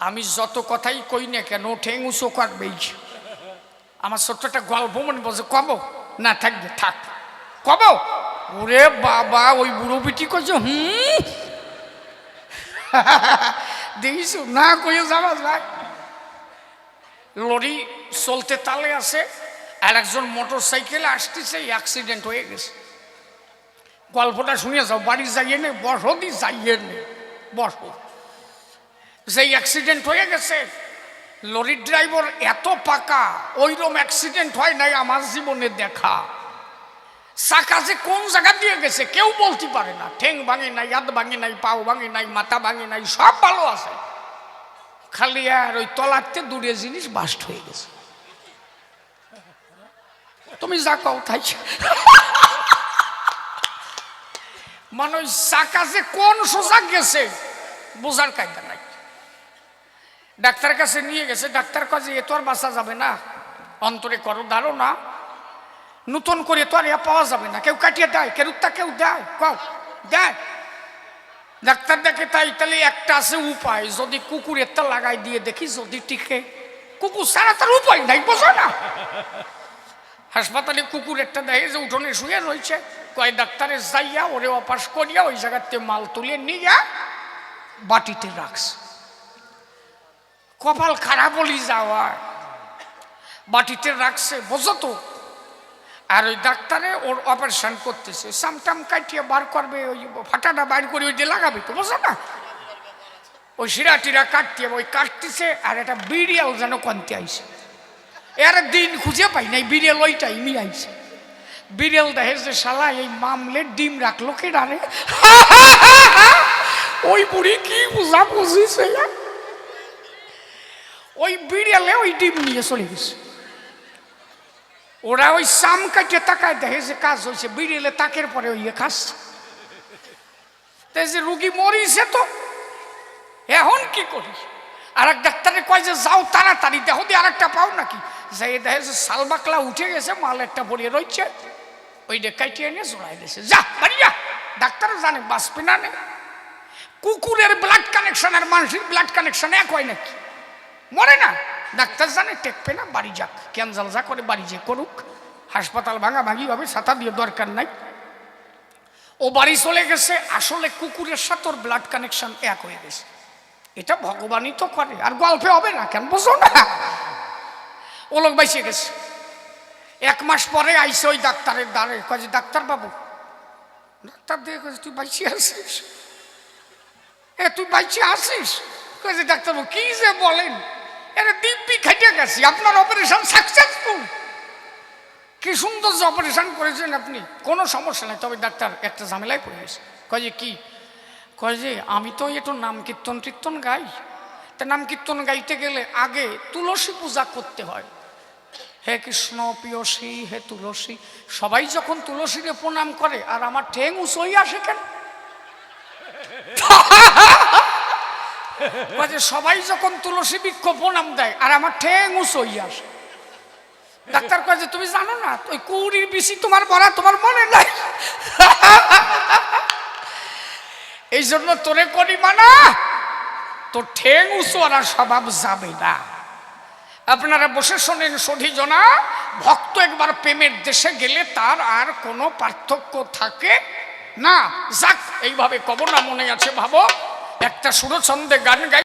আমি যত কথাই কই না কেন ঠেং উঁচু করবেই আমার ছোট্ট একটা গল্প মনে বলছে কব? না থাকবে থাক। কব? ওরে বাবা, ওই বুড়ো পিটি করছে হুম? দেখিস, না কইয়ে যাওয়া যায় লরি চলতে তালে আছে, আর একজন মোটর সাইকেল আসতেছে অ্যাক্সিডেন্ট হয়ে গেছে। গল্পটা শুনে যাও, বাড়ি যাইয়ে নে বসো দি যাইয়ে নে বসো সেই অ্যাক্সিডেন্ট হয়ে গেছে লরির ড্রাইভার এত পাকা, ওইরকম অ্যাক্সিডেন্ট হয় নাই আমার জীবনে দেখা। চাকা যে কোন জায়গা দিয়ে গেছে, কেউ বলতে পারে না। ঠেং ভাঙে নাই, হাত ভাঙে নাই, পাও ভাঙে নাই, মাথা ভাঙে নাই, সব ভালো আছে। খালি আর ওই তলাতে দূরে জিনিস বাস্ট হয়ে গেছে। তুমি যা কও তাই। মানে ওই চাকা যে কোন সোজা গেছে, বোঝার কায়দা নাই ডাক্তারের কাছে নিয়ে গেছে, ডাক্তার কাছে এ তো আর বাঁচা যাবে না। অন্তরে করো, দাঁড়ো না। নতুন করে তো আর এ পাওয়া যাবে না। কেউ কাটিয়ে দেয় কেরুত্তা কেউ দেয়, কও, দেয়। ডাক্তার দেখে তাই, তাহলে একটা আছে উপায়, যদি কুকুর একটা লাগাই দিয়ে দেখি যদি টিকে। কুকুর ছাড়া তার উপায় নাই, বোঝো না। হাসপাতালে কুকুর একটা দেখে যে উঠোনে শুয়ে রয়েছে। কয়, ডাক্তারে যাইয়া, ওরে অপাস করিয়া ওই জায়গাতে মাল তুলে নিয়ে বাটিতে রাখছে কপাল খারাপ বলি যাওয়া বাটিতে রাখছে, বোঝো তো। আর ওই ডাক্তারে ওর অপারেশন করতেছে। সামটাম কাটিয়ে বার করবে, ওই ফাটাটা বাইর করে ওই দিয়ে লাগাবে তো, বোঝো না। ওই শিরা টিরা কাটতে, ওই কাটতেছে আর একটা বিড়িয়াল যেন কনতে আইছে এর দিন খুঁজে পাই নাই বিড়েল ওই টাইমই আইছে বিড়েল দেখে যে শালা এই মামলে ডিম রাখল কে ডারে ওই বুড়ি কি বুঝা বুঝিছে ওই বিড়েলে ওই ডিম নিয়ে চলে গেছে। ওরা ওই সাম কাটিয়ে তাকায় দেখে যে কাজ হয়েছে, বিড়েলে তাকের পরে ওই খাচ্ছে। তাই যে রুগী মরিছে তো, এখন কি করি আর এক ডাক্তারে কয় যে, যাও তাড়াতাড়ি দেহ দিয়ে আর একটা পাও নাকি? যাই দেখে যে সালবাকলা উঠে গেছে, মাল একটা পড়িয়ে রয়েছে ওই ডে কাটিয়ে এনে জোড়াই দিয়েছে যা, বাড়ি যা। ডাক্তার জানে বাঁচবে নে। কুকুরের ব্লাড কানেকশন আর মানুষের ব্লাড কানেকশন এক হয় নাকি? মরে না। ডাক্তার জানে টেকবে না বাড়ি যাক। ক্যান্সার যা করে বাড়ি যে করুক। হাসপাতাল ভাঙা ভাঙি হবে, ছাতা দিয়ে দরকার নাই। ও বাড়ি চলে গেছে, আসলে কুকুরের সাথে ওর ব্লাড কানেকশন এক হয়ে গেছে। এটা ভগবানই তো করে, আর গল্পে হবে না, কেন বুঝো না? ও লোক বাইসে গেছে। এক মাস পরে আইসে ওই ডাক্তারের দ্বারে কাজে ডাক্তার বাবু, ডাক্তার দিয়ে কাজে তুই বাইসে আসিস এ তুই বাইসে আসিস কাজে ডাক্তারবাবু, কি যে বলেন? এর দিব্যি খেটে গেছি, আপনার অপারেশন সাকসেসফুল কি সুন্দর যে অপারেশন করেছেন আপনি? কোনো সমস্যা নেই, তবে ডাক্তার, একটা ঝামেলায় পড়ে গেছে। কয় যে কি? কয় যে আমি তো একটু নাম কীর্তন টীর্তন গাই। তা নাম কীর্তন গাইতে গেলে আগে তুলসী পূজা করতে হয়। হে কৃষ্ণ পিয়সী, হে তুলসী, সবাই যখন তুলসীরে প্রণাম করে, আর আমার ঠেং উঁচুই আসে কেন? কাজে সবাই যখন তুলসী বৃক্ষ প্রণাম দেয়, আর আমার ঠেং উঁচুই আসে। ডাক্তার কয় যে, তুমি জানো না, ওই কুড়ির বেশি তোমার বড়া, তোমার মনে নাই? এই জন্য তোরে করি মানা তো ঠেং উঁচু আর স্বভাব যাবে না। আপনারা বসে শোনেন সধিজনা ভক্ত একবার প্রেমের দেশে গেলে তার আর কোনো পার্থক্য থাকে না। যাক, এইভাবে কবর না মনে আছে, ভাবো। একটা সুরছন্দে গান গাই